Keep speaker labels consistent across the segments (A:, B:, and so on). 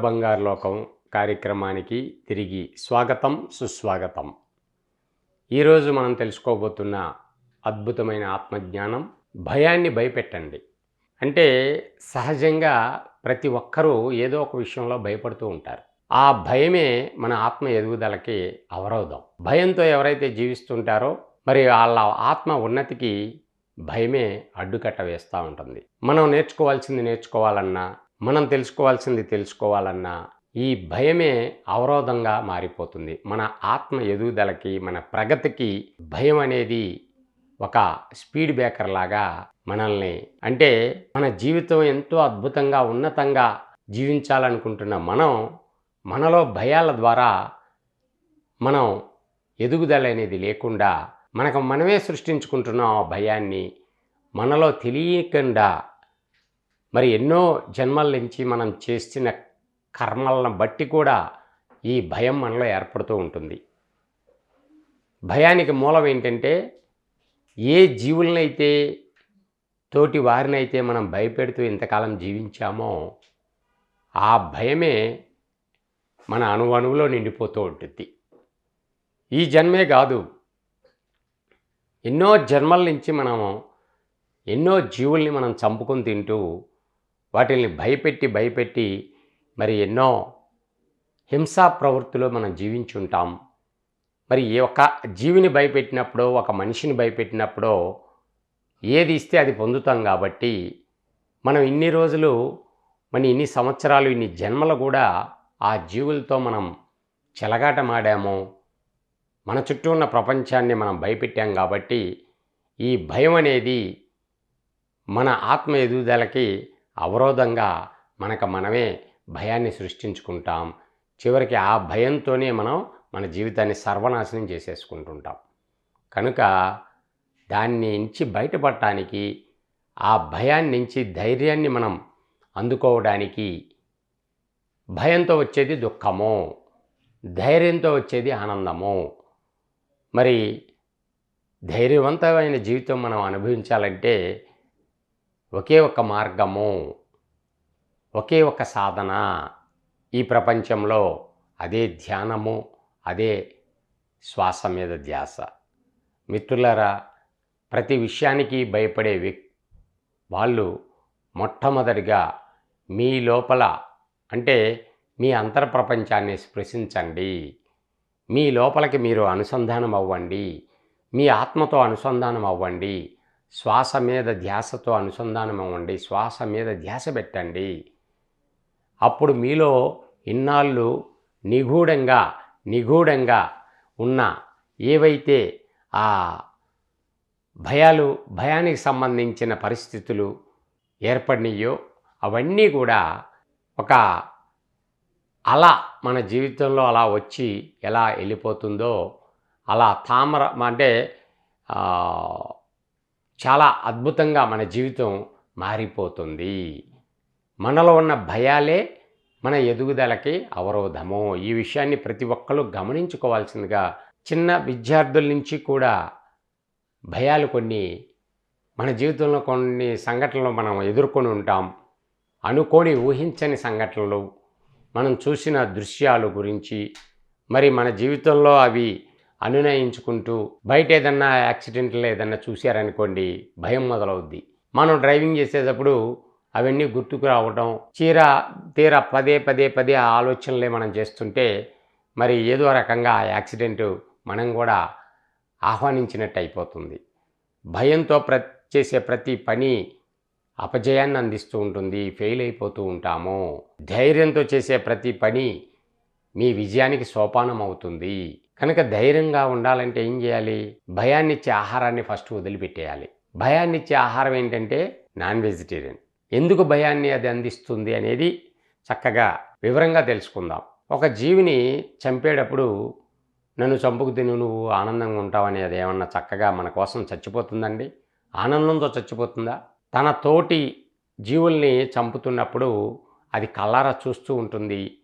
A: కొత్త బంగారు లోకం కార్యక్రమానికి తిరిగి స్వాగతం సుస్వాగతం. ఈరోజు మనం తెలుసుకోబోతున్న అద్భుతమైన ఆత్మజ్ఞానం భయాన్ని భయపెట్టండి. అంటే సహజంగా ప్రతి ఒక్కరూ ఏదో ఒక విషయంలో భయపడుతూ ఉంటారు. ఆ భయమే మన ఆత్మ ఎదుగుదలకి అవరోధం. భయంతో ఎవరైతే జీవిస్తుంటారో మరి వాళ్ళ ఆత్మ ఉన్నతికి భయమే అడ్డుకట్ట వేస్తూ ఉంటుంది. మనం నేర్చుకోవాల్సింది నేర్చుకోవాలన్నా మనం తెలుసుకోవాల్సింది తెలుసుకోవాలన్నా ఈ భయమే అవరోధంగా మారిపోతుంది. మన ఆత్మ ఎదుగుదలకి మన ప్రగతికి భయం అనేది ఒక స్పీడ్ బ్రేకర్ లాగా మనల్ని అంటే మన జీవితం ఎంతో అద్భుతంగా ఉన్నతంగా జీవించాలనుకుంటున్న మనం మనలో భయాల ద్వారా మనం ఎదుగుదల అనేది లేకుండా మనకు మనమే సృష్టించుకుంటున్నాం ఆ భయాన్ని మనలో తెలియకుండా మరి ఎన్నో జన్మల నుంచి మనం చేసిన కర్మలను బట్టి కూడా ఈ భయం మనలో ఏర్పడుతూ ఉంటుంది. భయానికి మూలం ఏంటంటే ఏ జీవులనైతే తోటి వారినైతే మనం భయపెడుతూ ఇంతకాలం జీవించామో ఆ భయమే మన అణువణువులో నిండిపోతూ ఉంటుంది. ఈ జన్మే కాదు. ఎన్నో జన్మల నుంచి మనము ఎన్నో జీవుల్ని మనం చంపుకొని తింటూ వాటిని భయపెట్టి భయపెట్టి మరి ఎన్నో హింసా ప్రవృత్తిలో మనం జీవించుంటాం. మరి ఏ ఒక జీవిని భయపెట్టినప్పుడో ఒక మనిషిని భయపెట్టినప్పుడో ఏది ఇస్తే అది పొందుతాం కాబట్టి మనం ఇన్ని రోజులు మన ఇన్ని సంవత్సరాలు ఇన్ని జన్మలు కూడా ఆ జీవులతో మనం చెలగాటమాడాము. మన చుట్టూ ఉన్న ప్రపంచాన్ని మనం భయపెట్టాం కాబట్టి ఈ భయం అనేది మన ఆత్మ ఎదుగుదలకి అవరోధంగా మనకు మనమే భయాన్ని సృష్టించుకుంటాం. చివరికి ఆ భయంతోనే మనం మన జీవితాన్ని సర్వనాశనం చేసేసుకుంటుంటాం. కనుక దాన్ని నుంచి బయటపడటానికి ఆ భయాన్ని నుంచి ధైర్యాన్ని మనం అందుకోవడానికి భయంతో వచ్చేది దుఃఖము ధైర్యంతో వచ్చేది ఆనందము. మరి ధైర్యవంతమైన జీవితం మనం అనుభవించాలంటే ఒకే ఒక మార్గము ఒకే ఒక సాధన ఈ ప్రపంచంలో అదే ధ్యానము అదే శ్వాస మీద ధ్యాస. మిత్రులరా ప్రతి విషయానికి భయపడే వ్యక్ వాళ్ళు మొట్టమొదటిగా మీ లోపల అంటే మీ అంతర ప్రపంచాన్ని స్పృశించండి. మీ లోపలికి మీరు అనుసంధానం అవ్వండి మీ ఆత్మతో అనుసంధానం అవ్వండి శ్వాస మీద ధ్యాసతో అనుసంధానం అవ్వండి శ్వాస మీద ధ్యాస పెట్టండి. అప్పుడు మీలో ఇన్నాళ్ళు నిగూఢంగా నిగూఢంగా ఉన్న ఏవైతే ఆ భయాలు భయానికి సంబంధించిన పరిస్థితులు ఏర్పడినాయో అవన్నీ కూడా ఒక అలా మన జీవితంలో అలా వచ్చి ఎలా వెళ్ళిపోతుందో అలా తామర అంటే చాలా అద్భుతంగా మన జీవితం మారిపోతుంది. మనలో ఉన్న భయాలే మన ఎదుగుదలకి అవరోధము. ఈ విషయాన్ని ప్రతి ఒక్కరు గమనించుకోవాల్సిందిగా చిన్న విద్యార్థుల నుంచి కూడా భయాలు కొన్ని మన జీవితంలో కొన్ని సంఘటనలు మనం ఎదుర్కొని ఉంటాం. అనుకోని ఊహించని సంఘటనలు. మనం చూసిన దృశ్యాలు గురించి మరి మన జీవితంలో అవి అనునయించుకుంటూ బయట ఏదన్నా యాక్సిడెంట్లు ఏదన్నా చూశారనుకోండి భయం మొదలవుద్ది. మనం డ్రైవింగ్ చేసేటప్పుడు అవన్నీ గుర్తుకు రావటం చీర తీర పదే పదే పదే ఆ ఆలోచనలే మనం చేస్తుంటే మరి ఏదో రకంగా ఆ యాక్సిడెంట్ మనం కూడా ఆహ్వానించినట్టు అయిపోతుంది భయంతో ప్ర చేసే ప్రతి పని అపజయాన్ని అందిస్తూ ఉంటుంది ఫెయిల్ అయిపోతూ ఉంటాము. ధైర్యంతో చేసే ప్రతి పని మీ విజయానికి సోపానం అవుతుంది కనుక ధైర్యంగా ఉండాలంటే ఏం చేయాలి? భయాన్నిచ్చే ఆహారాన్ని ఫస్ట్ వదిలిపెట్టేయాలి. భయాన్నిచ్చే ఆహారం ఏంటంటే నాన్ వెజిటేరియన్. ఎందుకు భయాన్ని అది అందిస్తుంది అనేది చక్కగా వివరంగా తెలుసుకుందాం. ఒక జీవిని చంపేటప్పుడు నన్ను చంపుకు తిను నువ్వు ఆనందంగా ఉంటావని అది ఏమన్నా చక్కగా మన కోసం చచ్చిపోతుందండి? ఆనందంతో చచ్చిపోతుందా? తన తోటి జీవుల్ని చంపుతున్నప్పుడు అది కళ్ళారా చూస్తూ ఉంటుంది.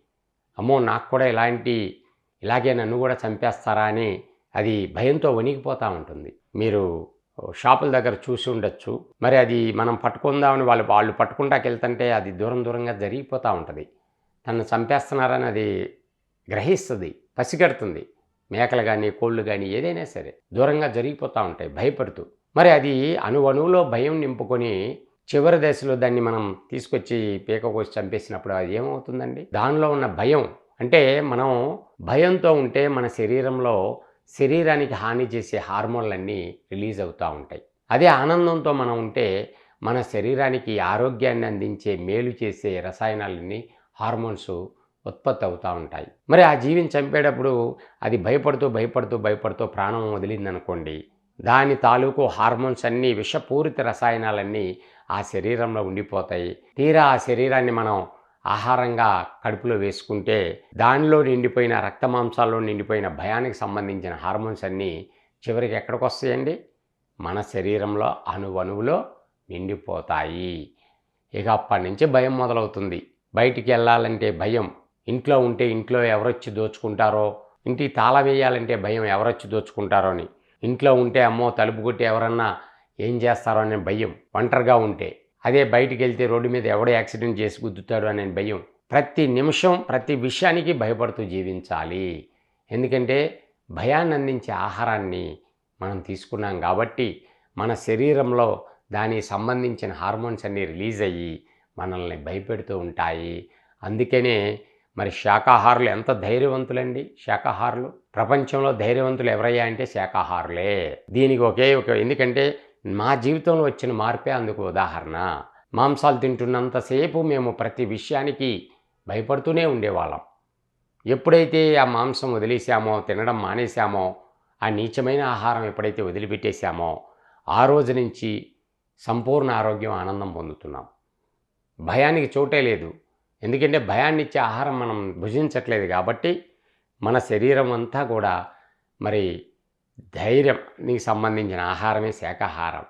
A: అమ్మో నాకు కూడా ఇలాంటి ఇలాగే నన్ను కూడా చంపేస్తారా అని అది భయంతో వణికిపోతూ ఉంటుంది. మీరు షాపుల దగ్గర చూసి ఉండొచ్చు. మరి అది మనం పట్టుకుందామని వాళ్ళు వాళ్ళు పట్టుకుంటాకెళ్తుంటే అది దూరం దూరంగా జరిగిపోతూ ఉంటుంది. తను చంపేస్తున్నారని అది గ్రహిస్తుంది పసిగడుతుంది. మేకలు కానీ కోళ్ళు కానీ ఏదైనా సరే దూరంగా జరిగిపోతూ ఉంటాయి భయపడుతూ. మరి అది అణువణువులో భయం నింపుకొని చివరి దశలో దాన్ని మనం తీసుకొచ్చి పీక కోసి చంపేసినప్పుడు అది ఏమవుతుందండి? దానిలో ఉన్న భయం అంటే మనం భయంతో ఉంటే మన శరీరంలో శరీరానికి హాని చేసే హార్మోన్లన్నీ రిలీజ్ అవుతూ ఉంటాయి. అదే ఆనందంతో మనం ఉంటే మన శరీరానికి ఆరోగ్యాన్ని అందించే మేలు చేసే రసాయనాలన్నీ హార్మోన్స్ ఉత్పత్తి అవుతూ ఉంటాయి. మరి ఆ జీవిని చంపేటప్పుడు అది భయపడుతూ భయపడుతూ భయపడుతూ ప్రాణం వదిలిందనుకోండి దాని తాలూకు హార్మోన్స్ అన్నీ విషపూరిత రసాయనాలన్నీ ఆ శరీరంలో ఉండిపోతాయి. తీరా ఆ శరీరాన్ని మనం ఆహారంగా కడుపులో వేసుకుంటే దానిలో నిండిపోయిన రక్త మాంసాల్లో నిండిపోయిన భయానికి సంబంధించిన హార్మోన్స్ అన్నీ చివరికి ఎక్కడికి వస్తాయండి? మన శరీరంలో అణువణువులో నిండిపోతాయి. ఇక అప్పటి నుంచి భయం మొదలవుతుంది. బయటికి వెళ్ళాలంటే భయం. ఇంట్లో ఉంటే ఇంట్లో ఎవరొచ్చి దోచుకుంటారో? ఇంటికి తాళం వేయాలంటే భయం ఎవరొచ్చి దోచుకుంటారో అని. ఇంట్లో ఉంటే అమ్మో తలుపు కొట్టి ఎవరన్నా ఏం చేస్తారో అనే భయం. ఒంటరిగా ఉంటే. అదే బయటికి వెళ్తే రోడ్డు మీద ఎవడో యాక్సిడెంట్ చేసి గుద్దుతాడు అనే భయం ప్రతి నిమిషం ప్రతి విషయానికి భయపడుతూ జీవించాలి. ఎందుకంటే భయాన్ని అందించే ఆహారాన్ని మనం తీసుకున్నాం కాబట్టి మన శరీరంలో దానికి సంబంధించిన హార్మోన్స్ అన్నీ రిలీజ్ అయ్యి మనల్ని భయపెడుతూ ఉంటాయి. అందుకనే మరి శాకాహారులు ఎంత ధైర్యవంతులండి? శాకాహారులు ప్రపంచంలో ధైర్యవంతులు ఎవరయ్యా అంటే శాకాహారులే దీనికి ఒకే ఒక ఎందుకంటే మా జీవితంలో వచ్చిన మార్పే అందుకు ఉదాహరణ. మాంసాలు తింటున్నంతసేపు మేము ప్రతి విషయానికి భయపడుతూనే ఉండేవాళ్ళం. ఎప్పుడైతే ఆ మాంసం వదిలేసామో తినడం మానేశామో ఆ నీచమైన ఆహారం ఎప్పుడైతే వదిలిపెట్టేశామో ఆ రోజు నుంచి సంపూర్ణ ఆరోగ్యం ఆనందం పొందుతున్నాం. భయానికి చోటే లేదు. ఎందుకంటే భయాన్ని ఇచ్చే ఆహారం మనం భుజించట్లేదు కాబట్టి మన శరీరం అంతా కూడా మరి ధైర్యం నీకు సంబంధించిన ఆహారమే శాకాహారం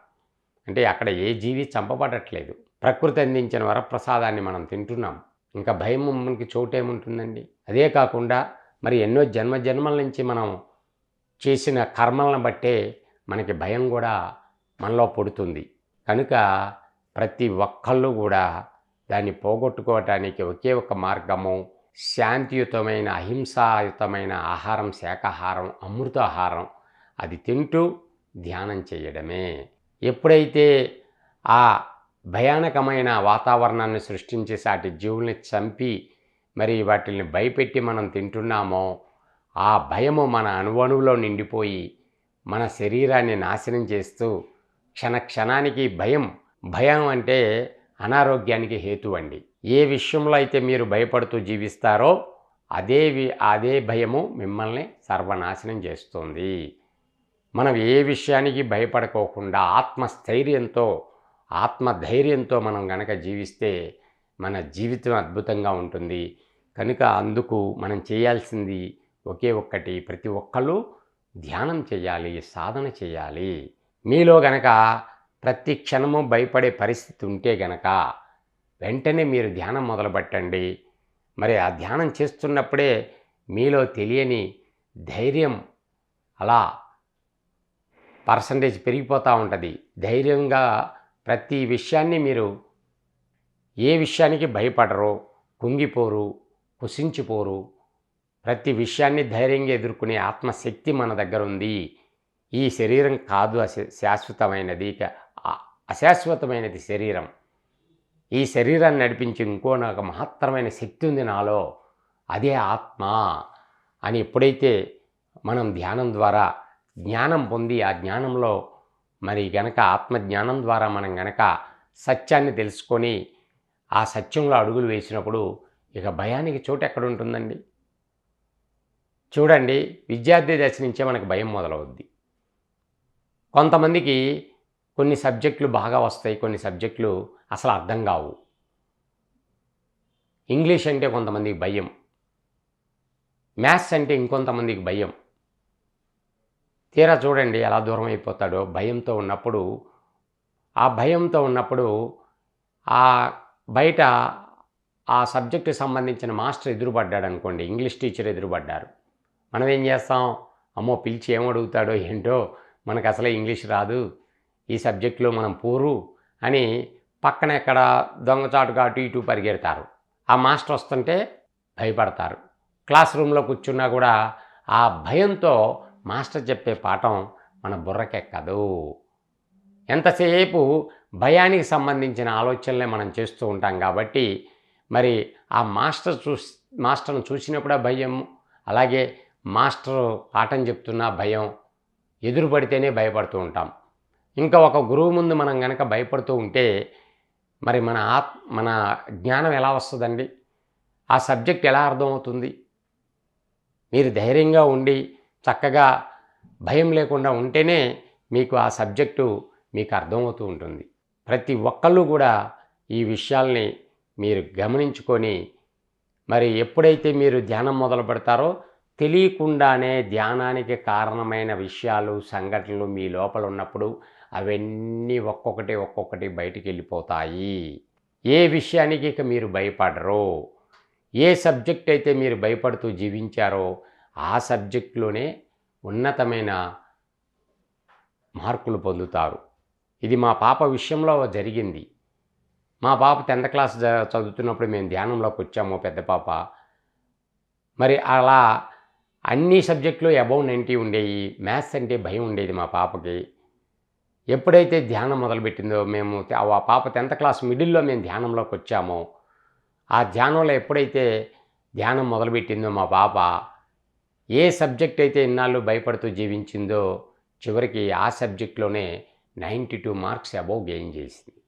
A: అంటే అక్కడ ఏ జీవి చంపబడట్లేదు. ప్రకృతి అందించిన వరప్రసాదాన్ని మనం తింటున్నాం. ఇంకా భయం మనకి చోటేముంటుందండి? అదే కాకుండా మరి ఎన్నో జన్మ జన్మల నుంచి మనం చేసిన కర్మలను బట్టే మనకి భయం కూడా మనలో పుడుతుంది. కనుక ప్రతి ఒక్కళ్ళు కూడా దాన్ని పోగొట్టుకోవటానికి ఒకే ఒక మార్గము శాంతియుతమైన అహింసాయుతమైన ఆహారం శాకాహారం అమృతాహారం. అది తింటూ ధ్యానం చేయడమే. ఎప్పుడైతే ఆ భయానకమైన వాతావరణాన్ని సృష్టించి సాటి జీవుల్ని చంపి మరి వాటిని భయపెట్టి మనం తింటున్నామో ఆ భయము మన అణువణువులో నిండిపోయి మన శరీరాన్ని నాశనం చేస్తూ క్షణ క్షణానికి భయం భయం అంటే అనారోగ్యానికి హేతు అండి. ఏ విషయంలో అయితే మీరు భయపడుతూ జీవిస్తారో అదే అదే భయము మిమ్మల్ని సర్వనాశనం చేస్తుంది. మనం ఏ విషయానికి భయపడకోకుండా ఆత్మస్థైర్యంతో ఆత్మధైర్యంతో మనం గనక జీవిస్తే మన జీవితం అద్భుతంగా ఉంటుంది. కనుక అందుకు మనం చేయాల్సింది ఒకే ఒక్కటి ప్రతి ఒక్కళ్ళు ధ్యానం చేయాలి సాధన చేయాలి. మీలో గనక ప్రతి క్షణము భయపడే పరిస్థితి ఉంటే గనక వెంటనే మీరు ధ్యానం మొదలుపెట్టండి. మరి ఆ ధ్యానం చేస్తున్నప్పుడే మీలో తెలియని ధైర్యం అలా పర్సంటేజ్ పెరిగిపోతూ ఉంటుంది. ధైర్యంగా ప్రతి విషయాన్ని మీరు ఏ విషయానికి భయపడరు కుంగిపోరు కుసించిపోరు ప్రతి విషయాన్ని ధైర్యంగా ఎదుర్కొనే ఆత్మశక్తి మన దగ్గర ఉంది. ఈ శరీరం కాదు శాశ్వతమైనది అశాశ్వతమైనది శరీరం. ఈ శరీరాన్ని నడిపించి ఇంకో నాకు మహత్తరమైన శక్తి ఉంది నాలో అదే ఆత్మ. అని ఎప్పుడైతే మనం ధ్యానం ద్వారా జ్ఞానం పొంది ఆ జ్ఞానంలో మరి గనక ఆత్మజ్ఞానం ద్వారా మనం గనక సత్యాన్ని తెలుసుకొని ఆ సత్యంలో అడుగులు వేసినప్పుడు ఇక భయానికి చోటు ఎక్కడ ఉంటుందండి చూడండి విద్యార్థి దశ నుంచే మనకు భయం మొదలవుద్ది. కొంతమందికి కొన్ని సబ్జెక్టులు బాగా వస్తాయి కొన్ని సబ్జెక్టులు అసలు అర్థం కావు. ఇంగ్లీష్ అంటే కొంతమందికి భయం. మ్యాథ్స్ అంటే ఇంకొంతమందికి భయం. తీరా చూడండి ఎలా దూరం అయిపోతాడో. భయంతో ఉన్నప్పుడు ఆ భయంతో ఉన్నప్పుడు ఆ బయట ఆ సబ్జెక్టు సంబంధించిన మాస్టర్ ఎదురుపడ్డాడు అనుకోండి ఇంగ్లీష్ టీచర్ ఎదురుపడ్డారు. మనం ఏం చేస్తాం? అమ్మో పిలిచి ఏం అడుగుతాడో ఏంటో మనకు అసలే ఇంగ్లీష్ రాదు. ఈ సబ్జెక్టులో మనం పూరు అని పక్కన ఎక్కడ దొంగచాటుగా అటు ఇటు పరిగెడతారు. ఆ మాస్టర్ వస్తుంటే భయపడతారు. క్లాస్ రూమ్లో కూర్చున్నా కూడా ఆ భయంతో మాస్టర్ చెప్పే పాఠం మన బుర్రకెక్కదు ఎంతసేపు భయానికి సంబంధించిన ఆలోచనలే మనం చేస్తూ ఉంటాం కాబట్టి మరి ఆ మాస్టర్ చూసి మాస్టర్ను చూసినప్పుడే భయం? అలాగే మాస్టర్ పాఠం చెప్తున్నా భయం? ఎదురు పడితేనే భయపడుతూ ఉంటాం. ఇంకా ఒక గురువు ముందు మనం కనుక భయపడుతూ ఉంటే మరి మన ఆత్ మన జ్ఞానం ఎలా వస్తుందండి? ఆ సబ్జెక్ట్ ఎలా అర్థమవుతుంది? మీరు ధైర్యంగా ఉండి చక్కగా భయం లేకుండా ఉంటేనే మీకు ఆ సబ్జెక్టు మీకు అర్థమవుతూ ఉంటుంది. ప్రతి ఒక్కళ్ళు కూడా ఈ విషయాల్ని మీరు గమనించుకొని మరి ఎప్పుడైతే మీరు ధ్యానం మొదలు పెడతారో తెలియకుండానే ధ్యానానికి కారణమైన విషయాలు సంఘటనలు మీ లోపల ఉన్నప్పుడు అవన్నీ ఒక్కొక్కటి ఒక్కొక్కటి బయటికి వెళ్ళిపోతాయి. ఏ విషయానికి ఇక మీరు భయపడరో ఏ సబ్జెక్ట్ అయితే మీరు భయపడుతూ జీవించారో ఆ సబ్జెక్టులోనే ఉన్నతమైన మార్కులు పొందుతారు. ఇది మా పాప విషయంలో జరిగింది. మా పాప టెన్త్ క్లాస్ చదువుతున్నప్పుడు మేము ధ్యానంలోకి వచ్చాము పెద్ద పాప. మరి అలా అన్ని సబ్జెక్టులు అబౌవ్ నైంటీ ఉండేవి మ్యాథ్స్ అంటే భయం ఉండేది మా పాపకి. ఎప్పుడైతే ధ్యానం మొదలుపెట్టిందో మేము ఆ పాప టెన్త్ క్లాస్ మిడిల్లో మేము ధ్యానంలోకి వచ్చామో. ఆ ధ్యానంలో ఎప్పుడైతే ధ్యానం మొదలుపెట్టిందో మా పాప ఏ సబ్జెక్ట్ అయితే ఇన్నాళ్ళు భయపడుతూ జీవించిందో చివరికి ఆ సబ్జెక్ట్లోనే ninety two marks above gain చేసింది.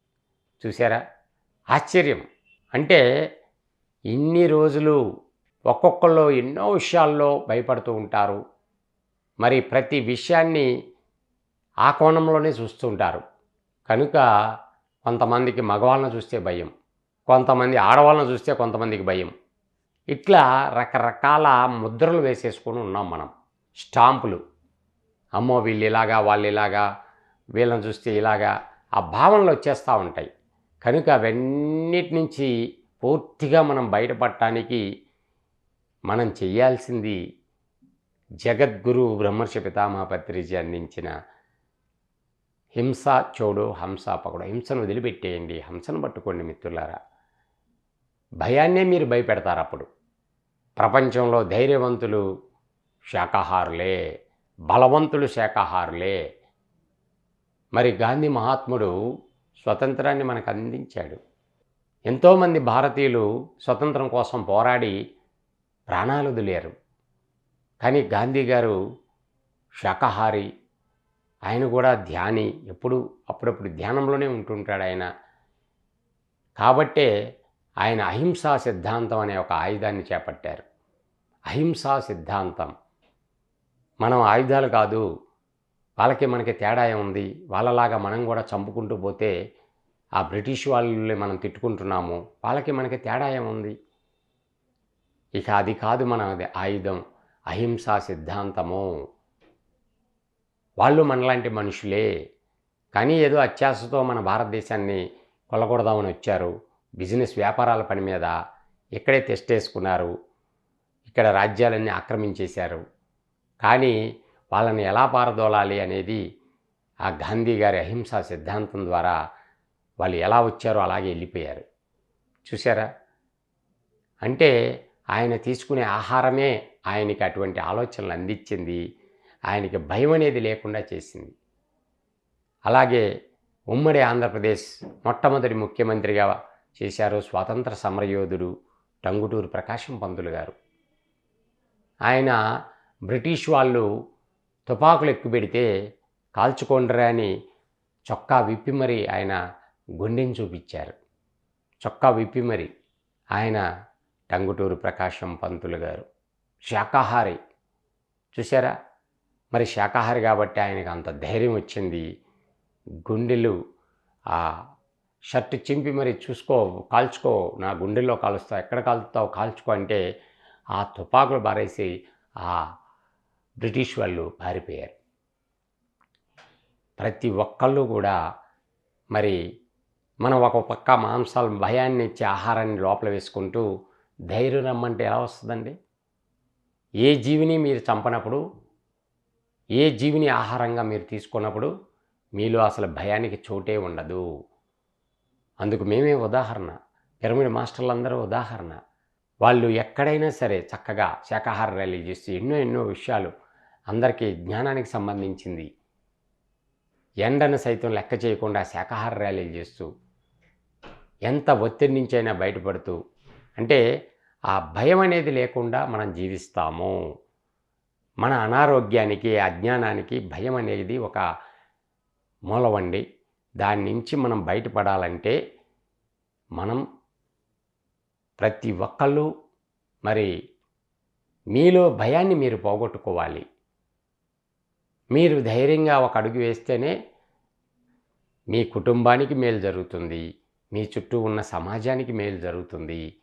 A: చూసారా ఆశ్చర్యం. అంటే ఇన్ని రోజులు ఒక్కొక్కళ్ళు ఎన్నో విషయాల్లో భయపడుతూ ఉంటారు. మరి ప్రతి విషయాన్ని ఆ కోణంలోనే చూస్తూ ఉంటారు. కనుక కొంతమందికి మగవాళ్ళని చూస్తే భయం. కొంతమంది ఆడవాళ్ళని చూస్తే కొంతమందికి భయం. ఇట్లా రకరకాల ముద్రలు వేసేసుకొని ఉన్నాం మనం. స్టాంపులు. అమ్మో వీళ్ళు ఇలాగా వాళ్ళు ఇలాగా వీళ్ళని చూస్తే ఇలాగా ఆ భావనలు వచ్చేస్తూ ఉంటాయి. కనుక అవన్నిటి నుంచి పూర్తిగా మనం బయటపడటానికి మనం చేయాల్సింది జగద్గురు బ్రహ్మర్షి పితామహ పత్రిజీ అందించిన హింస చోడు హంస పకడు హింసను వదిలిపెట్టేయండి. హంసను పట్టుకోండి మిత్రులారా. భయాన్నే మీరు భయపెడతారు అప్పుడు. ప్రపంచంలో ధైర్యవంతులు శాకాహారులే బలవంతులు శాకాహారులే. మరి గాంధీ మహాత్ముడు స్వతంత్రాన్ని మనకు అందించాడు. ఎంతోమంది భారతీయులు స్వతంత్రం కోసం పోరాడి ప్రాణాలు వదిలేరు. కానీ గాంధీ గారు శాకాహారి ఆయన కూడా ధ్యాని ఎప్పుడు అప్పుడప్పుడు ధ్యానంలోనే ఉంటుంటాడు ఆయన. కాబట్టే ఆయన అహింసా సిద్ధాంతం అనే ఒక ఆయుధాన్ని చేపట్టారు. అహింసా సిద్ధాంతం. మనం ఆయుధాలు కాదు వాళ్ళకి మనకి తేడా ఉంది వాళ్ళలాగా మనం కూడా చంపుకుంటూ పోతే ఆ బ్రిటిష్ వాళ్ళని మనం తిట్టుకుంటున్నాము. వాళ్ళకి మనకి తేడా ఏముంది? ఇక అది కాదు మన ఆయుధం. అహింసా సిద్ధాంతము. వాళ్ళు మనలాంటి మనుషులే. కానీ ఏదో అత్యాశతో మన భారతదేశాన్ని కొలగొడదామని వచ్చారు. బిజినెస్ వ్యాపారాల పని మీద ఇక్కడే టెస్ట్ వేసుకున్నారు. ఇక్కడ రాజ్యాలన్నీ ఆక్రమించేశారు. కానీ వాళ్ళని ఎలా పారదోలాలి అనేది ఆ గాంధీ గారి అహింసా సిద్ధాంతం ద్వారా వాళ్ళు ఎలా వచ్చారో అలాగే వెళ్ళిపోయారు. చూసారా అంటే ఆయన తీసుకునే ఆహారమే ఆయనకి అటువంటి ఆలోచనలు అందించింది. ఆయనకి భయం అనేది లేకుండా చేసింది. అలాగే ఉమ్మడి ఆంధ్రప్రదేశ్ మొట్టమొదటి ముఖ్యమంత్రిగా చేశారు స్వాతంత్ర సమరయోధుడు టంగుటూరు ప్రకాశం పంతులు గారు. ఆయన బ్రిటిష్ వాళ్ళు తుపాకులు ఎక్కుపెడితే కాల్చుకోండిరా అని చొక్కా విప్పి మరి ఆయన గుండెని చూపించారు. చొక్కా విప్పి మరి ఆయన టంగుటూరు ప్రకాశం పంతులు గారు. శాకాహారి. చూసారా మరి శాకాహారి కాబట్టి ఆయనకు అంత ధైర్యం వచ్చింది. గుండెలు ఆ షర్ట్ చింపి మరి చూసుకో కాల్చుకో నా గుండెల్లో కాలుస్తావు ఎక్కడ కాలుస్తావు కాల్చుకో అంటే ఆ తుపాకులు బారేసి ఆ బ్రిటిష్ వాళ్ళు పారిపోయారు. ప్రతి ఒక్కళ్ళు కూడా మరి మనం ఒక పక్క మాంసాలు భయాన్ని ఇచ్చే ఆహారాన్ని లోపల వేసుకుంటూ ధైర్యం రమ్మంటే ఎలా వస్తుందండి? ఏ జీవిని మీరు చంపనప్పుడు ఏ జీవిని ఆహారంగా మీరు తీసుకున్నప్పుడు మీలో అసలు భయానికి చోటే ఉండదు. అందుకు మేమే ఉదాహరణ. పిరమిడ్ మాస్టర్లందరూ ఉదాహరణ. వాళ్ళు ఎక్కడైనా సరే చక్కగా శాకాహార ర్యాలీ చేస్తూ ఎన్నో ఎన్నో విషయాలు అందరికీ జ్ఞానానికి సంబంధించింది. ఎండను సైతం లెక్క చేయకుండా శాకాహార ర్యాలీలు చేస్తూ ఎంత ఒత్తిడి నుంచైనా బయటపడుతూ అంటే ఆ భయం అనేది లేకుండా మనం జీవిస్తాము. మన అనారోగ్యానికి అజ్ఞానానికి భయం అనేది ఒక మూలవండి దాని నుంచి మనం బయటపడాలంటే మనం ప్రతి ఒక్కళ్ళు మరి మీలో భయాన్ని మీరు పోగొట్టుకోవాలి. మీరు ధైర్యంగా ఒక అడుగు వేస్తేనే మీ కుటుంబానికి మేలు జరుగుతుంది. మీ చుట్టూ ఉన్న సమాజానికి మేలు జరుగుతుంది.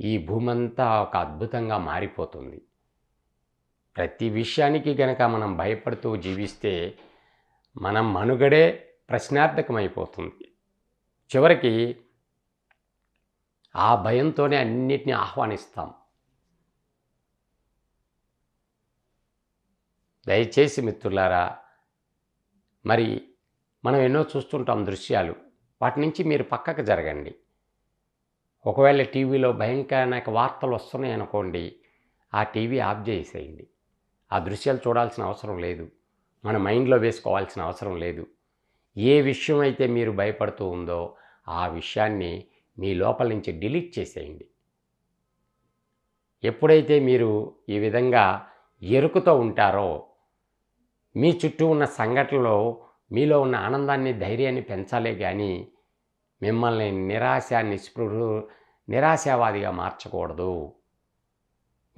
A: ఈ భూమంతా ఒక అద్భుతంగా మారిపోతుంది. ప్రతి విషయానికి గనక మనం భయపడుతూ జీవిస్తే మనం మనుగడే ప్రశ్నార్థకమైపోతుంది. చివరికి ఆ భయంతోనే అన్నిటినీ ఆహ్వానిస్తాం. దయచేసి మిత్రులారా మరి మనం ఎన్నో చూస్తుంటాం దృశ్యాలు వాటి నుంచి మీరు పక్కకు జరగండి. ఒకవేళ టీవీలో భయంకరమైన వార్తలు వస్తున్నాయి అనుకోండి ఆ టీవీ ఆఫ్ చేసేయండి. ఆ దృశ్యాలు చూడాల్సిన అవసరం లేదు. మన మైండ్లో వేసుకోవాల్సిన అవసరం లేదు. ఏ విషయం అయితే మీరు భయపడుతూ ఉందో ఆ విషయాన్ని మీ లోపల నుంచి డిలీట్ చేసేయండి. ఎప్పుడైతే మీరు ఈ విధంగా ఎరుకుతో ఉంటారో మీ చుట్టూ ఉన్న సంఘటనలో మీలో ఉన్న ఆనందాన్ని ధైర్యాన్ని పెంచాలే కానీ మిమ్మల్ని నిరాశ నిస్పృహ నిరాశావాదిగా మార్చకూడదు.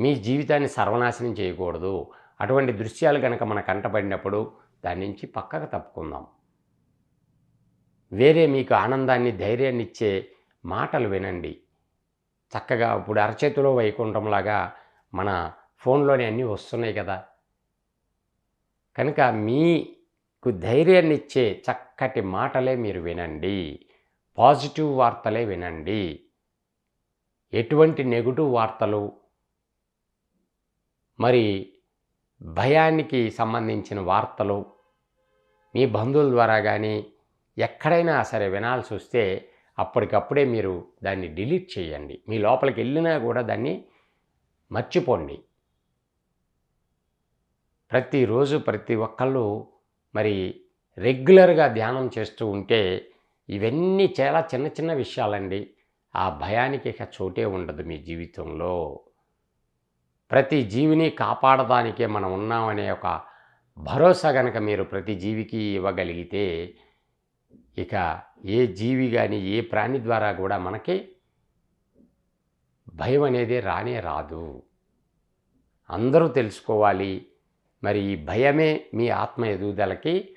A: మీ జీవితాన్ని సర్వనాశనం చేయకూడదు. అటువంటి దృశ్యాలు కనుక మన కంటపడినప్పుడు దాని నుంచి పక్కకు తప్పుకుందాం. వేరే మీకు ఆనందాన్ని ధైర్యాన్ని ఇచ్చే మాటలు వినండి. చక్కగా ఇప్పుడు అరచేతిలో వైకుంఠంలాగా మన ఫోన్లోనే అన్నీ వస్తున్నాయి కదా. కనుక మీకు ధైర్యాన్ని ఇచ్చే చక్కటి మాటలే మీరు వినండి. పాజిటివ్ వార్తలే వినండి. ఎటువంటి నెగిటివ్ వార్తలు? మరి భయానికి సంబంధించిన వార్తలు? మీ బంధువుల ద్వారా కానీ ఎక్కడైనా సరే వినాల్సి వస్తే అప్పటికప్పుడే మీరు దాన్ని డిలీట్ చేయండి. మీ లోపలికి వెళ్ళినా కూడా దాన్ని మర్చిపోండి. ప్రతిరోజు ప్రతి ఒక్కళ్ళు మరి రెగ్యులర్గా ధ్యానం చేస్తూ ఉంటే ఇవన్నీ చాలా చిన్న చిన్న విషయాలండి. ఆ భయానికి ఇక చోటే ఉండదు మీ జీవితంలో. ప్రతి జీవిని కాపాడడానికే మనం ఉన్నామనే ఒక భరోసా కనుక మీరు ప్రతి జీవికి ఇవ్వగలిగితే ఇక ఏ జీవి కానీ ఏ ప్రాణి ద్వారా కూడా మనకి భయం అనేది రానే రాదు. అందరూ తెలుసుకోవాలి. మరి ఈ భయమే మీ ఆత్మ ఎదుగుదలకి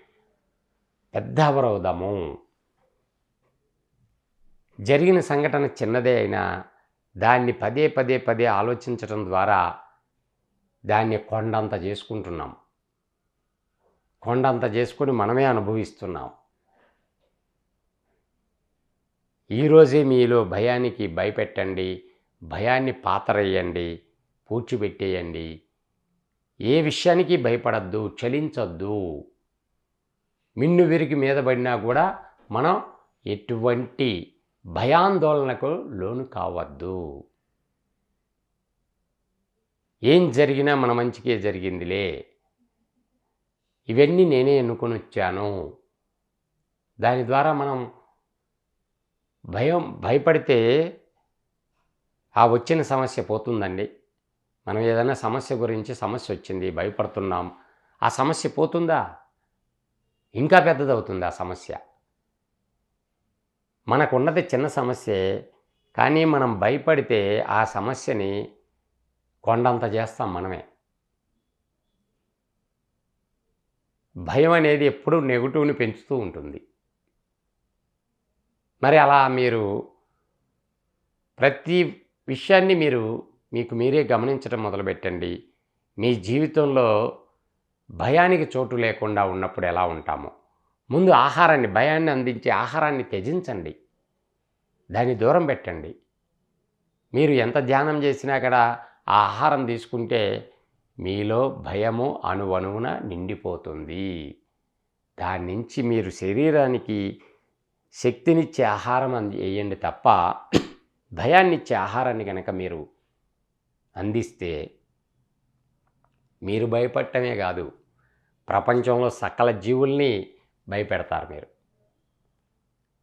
A: పెద్ద అవరోధము. జరిగిన సంఘటన చిన్నదే అయినా దాన్ని పదే పదే పదే ఆలోచించడం ద్వారా దాన్ని కొండంత చేసుకుంటున్నాం. కొండంత చేసుకొని మనమే అనుభవిస్తున్నాం. ఈరోజే మీలో భయానికి భయపెట్టండి భయాన్ని పాతరేయండి పూడ్చిపెట్టేయండి. ఏ విషయానికి భయపడద్దు చలించొద్దు. మిన్ను విరిగి మీద పడినా కూడా మనం ఎటువంటి భయాందోళనకు లోను కావద్దు. ఏం జరిగినా మన మంచికే జరిగిందిలే. ఇవన్నీ నేనే ఎన్నుకొని వచ్చాను దాని ద్వారా మనం భయం భయపడితే ఆ వచ్చిన సమస్య పోతుందండి. మనం ఏదైనా సమస్య గురించి సమస్య వచ్చింది భయపడుతున్నాం ఆ సమస్య పోతుందా? ఇంకా పెద్దదవుతుంది ఆ సమస్య. మనకున్నది చిన్న సమస్యే కానీ మనం భయపడితే ఆ సమస్యని కొండంత చేస్తాం మనమే. భయం అనేది ఎప్పుడూ నెగిటివ్ని పెంచుతూ ఉంటుంది. మరి అలా మీరు ప్రతి విషయాన్ని మీరు మీకు మీరే గమనించడం మొదలుపెట్టండి. మీ జీవితంలో భయానికి చోటు లేకుండా ఉన్నప్పుడు ఎలా ఉంటామో. ముందు ఆహారాన్ని భయాన్ని అందించే ఆహారాన్ని త్యజించండి. దాన్ని దూరం పెట్టండి. మీరు ఎంత ధ్యానం చేసినా కూడా ఆ ఆహారం తీసుకుంటే మీలో భయము అణువణువున నిండిపోతుంది. దాని నుంచి మీరు శరీరానికి శక్తినిచ్చే ఆహారం అంది వేయండి తప్ప భయాన్నిచ్చే ఆహారాన్ని కనుక మీరు అందిస్తే మీరు భయపడటమే కాదు ప్రపంచంలో సకల జీవుల్ని భయపెడతారు మీరు.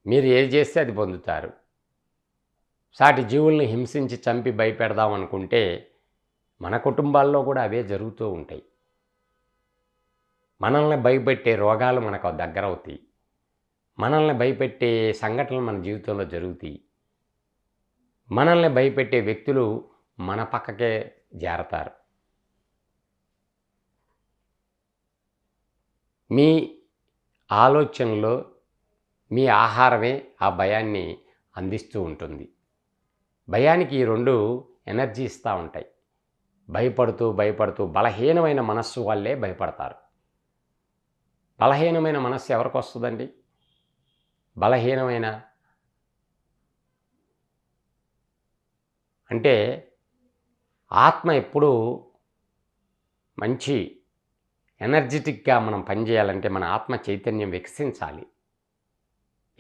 A: మీరు ఏది చేస్తే అది పొందుతారు. సాటి జీవుల్ని హింసించి చంపి భయపెడదాం అనుకుంటే మన కుటుంబాల్లో కూడా అవే జరుగుతూ ఉంటాయి. మనల్ని భయపెట్టే రోగాలు మనకు దగ్గర అవుతాయి మనల్ని భయపెట్టే సంఘటనలు మన జీవితంలో జరుగుతాయి. మనల్ని భయపెట్టే వ్యక్తులు మన పక్కకే జారతారు. మీ ఆలోచనలో మీ ఆహారమే ఆ భయాన్ని అందిస్తూ ఉంటుంది. భయానికి ఈ రెండు ఎనర్జీ ఇస్తూ ఉంటాయి. భయపడుతూ భయపడుతూ బలహీనమైన మనస్సు వాళ్ళే భయపడతారు. బలహీనమైన మనస్సు ఎవరికి వస్తుందండి? బలహీనమైన. అంటే ఆత్మ ఎప్పుడూ మంచి ఎనర్జెటిక్గా మనం పనిచేయాలంటే మన ఆత్మ చైతన్యం వికసించాలి.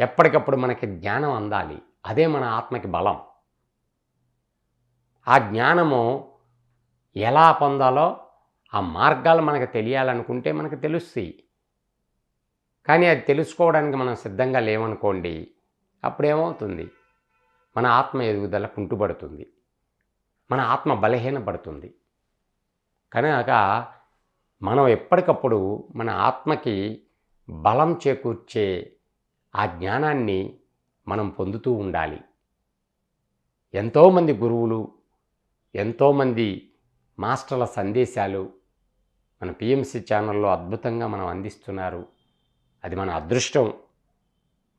A: ఎప్పటికప్పుడు మనకి జ్ఞానం అందాలి. అదే మన ఆత్మకి బలం. ఆ జ్ఞానము ఎలా పొందాలో ఆ మార్గాలు మనకు తెలియాలనుకుంటే మనకు తెలుస్తాయి. కానీ అది తెలుసుకోవడానికి మనం సిద్ధంగా లేవనుకోండి అప్పుడేమవుతుంది? మన ఆత్మ ఎదుగుదల కుంటుపడుతుంది. మన ఆత్మ బలహీనపడుతుంది. కనుక మనం ఎప్పటికప్పుడు మన ఆత్మకి బలం చేకూర్చే ఆ జ్ఞానాన్ని మనం పొందుతూ ఉండాలి. ఎంతోమంది గురువులు ఎంతోమంది మాస్టర్ల సందేశాలు మన పిఎంసి ఛానల్లో అద్భుతంగా మనం అందిస్తున్నారు. అది మన అదృష్టం.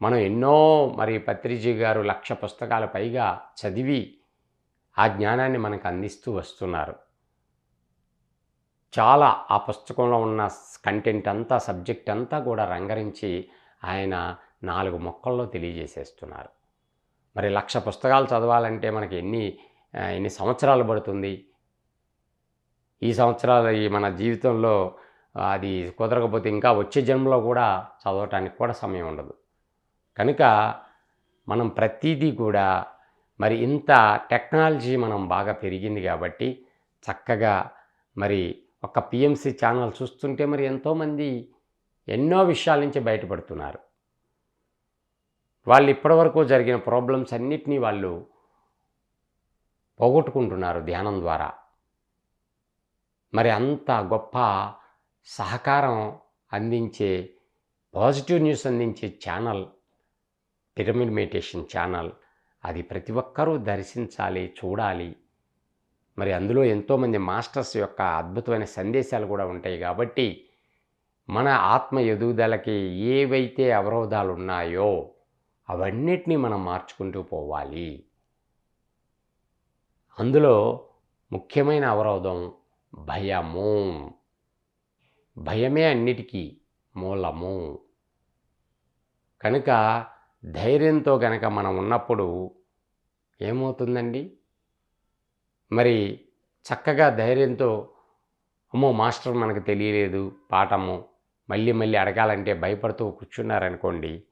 A: మనం ఎన్నో మరి పత్రిజీ గారు లక్ష పుస్తకాల పైగా చదివి ఆ జ్ఞానాన్ని మనకు అందిస్తూ వస్తున్నారు. చాలా ఆ పుస్తకంలో ఉన్న కంటెంట్ అంతా సబ్జెక్ట్ అంతా కూడా రంగరించి ఆయన నాలుగు మొక్కల్లో తెలియజేసేస్తున్నారు. మరి లక్ష పుస్తకాలు చదవాలంటే మనకి ఎన్ని ఎన్ని సంవత్సరాలు పడుతుంది? ఈ సంవత్సరాలు ఈ మన జీవితంలో అది కుదరకపోతే ఇంకా వచ్చే జన్మలో కూడా చదవటానికి కూడా సమయం ఉండదు. కనుక మనం ప్రతిదీ కూడా మరి ఇంత టెక్నాలజీ మనం బాగా పెరిగింది కాబట్టి చక్కగా మరి ఒక పిఎంసి ఛానల్ చూస్తుంటే మరి ఎంతోమంది ఎన్నో విషయాల నుంచి బయటపడుతున్నారు. వాళ్ళు ఇప్పటివరకు జరిగిన ప్రాబ్లమ్స్ అన్నిటినీ వాళ్ళు పోగొట్టుకుంటున్నారు ధ్యానం ద్వారా. మరి అంత గొప్ప సహకారం అందించే పాజిటివ్ న్యూస్ అందించే ఛానల్ పిరమిడ్ మెడిటేషన్ ఛానల్. అది ప్రతి ఒక్కరూ దర్శించాలి చూడాలి. మరి అందులో ఎంతోమంది మాస్టర్స్ యొక్క అద్భుతమైన సందేశాలు కూడా ఉంటాయి కాబట్టి మన ఆత్మ ఎదుగుదలకి ఏవైతే అవరోధాలు ఉన్నాయో అవన్నిటినీ మనం మార్చుకుంటూ పోవాలి. అందులో ముఖ్యమైన అవరోధం భయము. భయమే అన్నిటికీ మూలము. కనుక ధైర్యంతో గనక మనం ఉన్నప్పుడు ఏమవుతుందండి? మరి చక్కగా ధైర్యంతో అమ్మో మాస్టర్ మనకు తెలియలేదు పాఠము మళ్ళీ మళ్ళీ అడగాలంటే భయపడుతూ కూర్చున్నారనుకోండి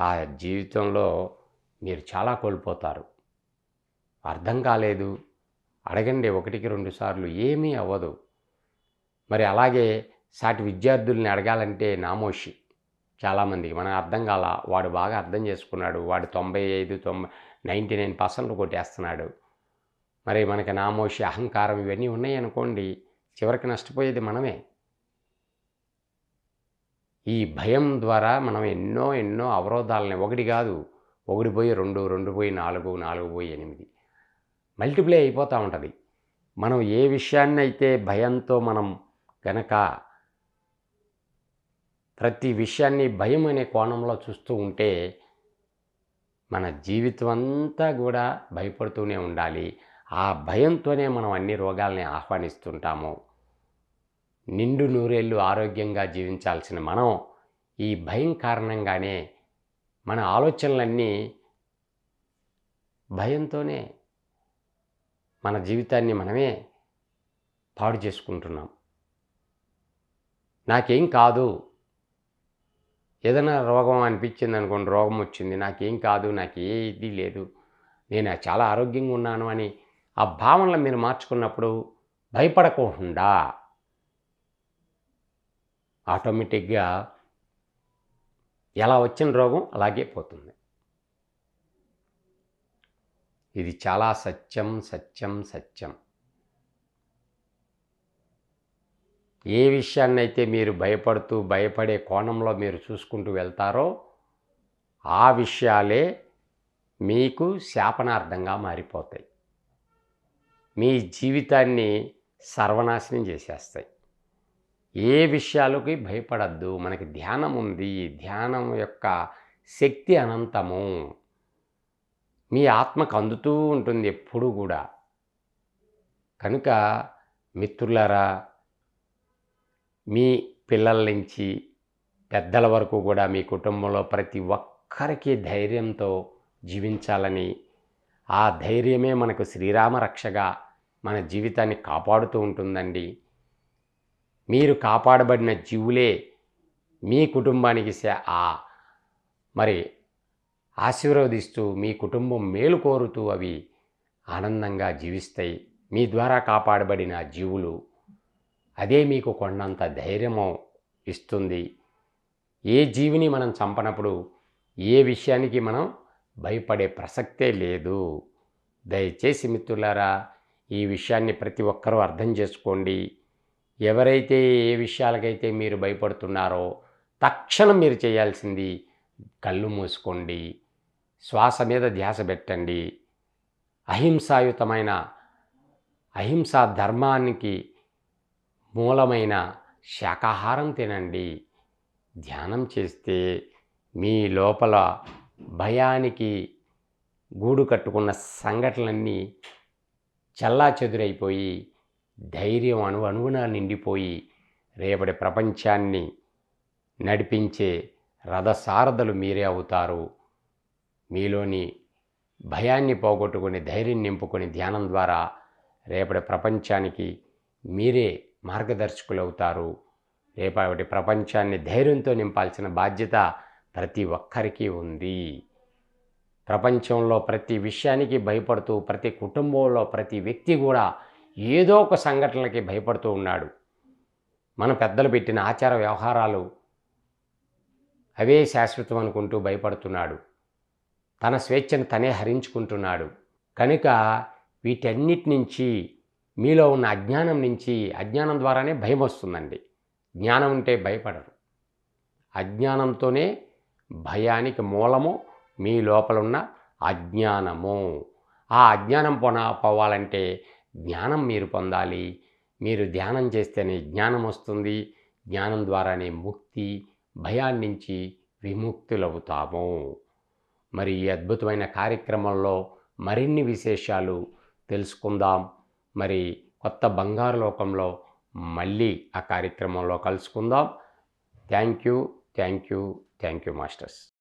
A: ఆ జీవితంలో మీరు చాలా కోల్పోతారు. అర్థం కాలేదు. అడగండి ఒకటికి రెండు సార్లు ఏమీ అవ్వదు. మరి అలాగే సాటి విద్యార్థుల్ని అడగాలంటే నామోషి. చాలామందికి మనం అర్థం కాల వాడు బాగా అర్థం చేసుకున్నాడు వాడు తొంభై ఐదు తొంభై నైంటీ నైన్ పర్సెంట్ కొట్టేస్తున్నాడు. మరి మనకి నామోషి అహంకారం ఇవన్నీ ఉన్నాయి అనుకోండి చివరికి నష్టపోయేది మనమే. ఈ భయం ద్వారా మనం ఎన్నో ఎన్నో అవరోధాలని ఒకటి కాదు ఒకటి పోయి రెండు రెండు పోయి నాలుగు నాలుగు పోయి ఎనిమిది. మల్టిప్లై అయిపోతూ ఉంటుంది. మనం ఏ విషయాన్ని అయితే భయంతో మనం గనక ప్రతి విషయాన్ని భయం అనే కోణంలో చూస్తూ ఉంటే మన జీవితం అంతా కూడా భయపడుతూనే ఉండాలి. ఆ భయంతోనే మనం అన్ని రోగాల్ని ఆహ్వానిస్తుంటాము. నిండు నూరేళ్ళు ఆరోగ్యంగా జీవించాల్సిన మనం ఈ భయం కారణంగానే మన ఆలోచనలన్నీ భయంతోనే మన జీవితాన్ని మనమే పాడు చేసుకుంటున్నాం. నాకేం కాదు. ఏదైనా రోగం అనిపించింది అనుకోండి రోగం వచ్చింది నాకేం కాదు నాకు ఏ ఇది లేదు నేను చాలా ఆరోగ్యంగా ఉన్నాను అని ఆ భావనలు మీరు మార్చుకున్నప్పుడు భయపడకుండా ఆటోమేటిక్గా ఎలా వచ్చిన రోగం అలాగే పోతుంది. ఇది చాలా సత్యం సత్యం సత్యం. ఏ విషయాన్నైతే మీరు భయపడుతూ భయపడే కోణంలో మీరు చూసుకుంటూ వెళ్తారో ఆ విషయాలే మీకు శాపనార్థంగా మారిపోతాయి. మీ జీవితాన్ని సర్వనాశనం చేసేస్తాయి. ఏ విషయాలకి భయపడద్దు. మనకి ధ్యానం ఉంది. ధ్యానం యొక్క శక్తి అనంతము. మీ ఆత్మకు అందుతూ ఉంటుంది ఎప్పుడు కూడా. కనుక మిత్రులరా మీ పిల్లల నుంచి పెద్దల వరకు కూడా మీ కుటుంబంలో ప్రతి ఒక్కరికి ధైర్యంతో జీవించాలని ఆ ధైర్యమే మనకు శ్రీరామ రక్షగా మన జీవితాన్ని కాపాడుతూ ఉంటుందండి. మీరు కాపాడబడిన జీవులే మీ కుటుంబానికి సే- ఆ మరి ఆశీర్వదిస్తూ మీ కుటుంబం మేలు కోరుతూ అవి ఆనందంగా జీవిస్తాయి. మీ ద్వారా కాపాడబడిన జీవులు అదే మీకు కొండంత ధైర్యము ఇస్తుంది. ఏ జీవిని మనం చంపనప్పుడు ఏ విషయానికి మనం భయపడే ప్రసక్తే లేదు. దయచేసి మిత్రులారా ఈ విషయాన్ని ప్రతి ఒక్కరూ అర్థం చేసుకోండి. ఎవరైతే ఏ విషయాలకైతే మీరు భయపడుతున్నారో తక్షణం మీరు చేయాల్సింది కళ్ళు మూసుకోండి. శ్వాస మీద ధ్యాస పెట్టండి. అహింసాయుతమైన అహింసా ధర్మానికి మూలమైన శాకాహారం తినండి. ధ్యానం చేస్తే మీ లోపల భయానికి గూడు కట్టుకున్న సంఘటనలన్నీ చల్లా చెదురైపోయి ధైర్యం అణు అణువున నిండిపోయి రేపటి ప్రపంచాన్ని నడిపించే రథసారథులు మీరే అవుతారు. మీలోని భయాన్ని పోగొట్టుకుని ధైర్యం నింపుకొని ధ్యానం ద్వారా రేపటి ప్రపంచానికి మీరే మార్గదర్శకులు అవుతారు రేపటి ప్రపంచాన్ని ధైర్యంతో నింపాల్సిన బాధ్యత ప్రతి ఒక్కరికి ఉంది. ప్రపంచంలో ప్రతి విషయానికి భయపడుతూ ప్రతి కుటుంబంలో ప్రతి వ్యక్తి కూడా ఏదో ఒక సంఘటనలకి భయపడుతూ ఉన్నాడు. మన పెద్దలు పెట్టిన ఆచార వ్యవహారాలు అవే శాశ్వతం అనుకుంటూ భయపడుతున్నాడు. తన స్వేచ్ఛను తనే హరించుకుంటున్నాడు. కనుక వీటన్నిటి నుంచి మీలో ఉన్న అజ్ఞానం నుంచి అజ్ఞానం ద్వారానే భయం వస్తుందండి. జ్ఞానం ఉంటే భయపడరు. అజ్ఞానంతోనే భయానికి మూలము మీ లోపల ఉన్న అజ్ఞానము. ఆ అజ్ఞానం పొన పోవాలంటే జ్ఞానం మీరు పొందాలి. మీరు ధ్యానం చేస్తేనే జ్ఞానం వస్తుంది. జ్ఞానం ద్వారానే ముక్తి భయాన్నించి విముక్తులవుతాము. మరి ఈ అద్భుతమైన కార్యక్రమంలో మరిన్ని విశేషాలు తెలుసుకుందాం. మరి కొత్త బంగారు లోకంలో మళ్ళీ ఆ కార్యక్రమంలో కలుసుకుందాం. Thank you thank you thank you masters.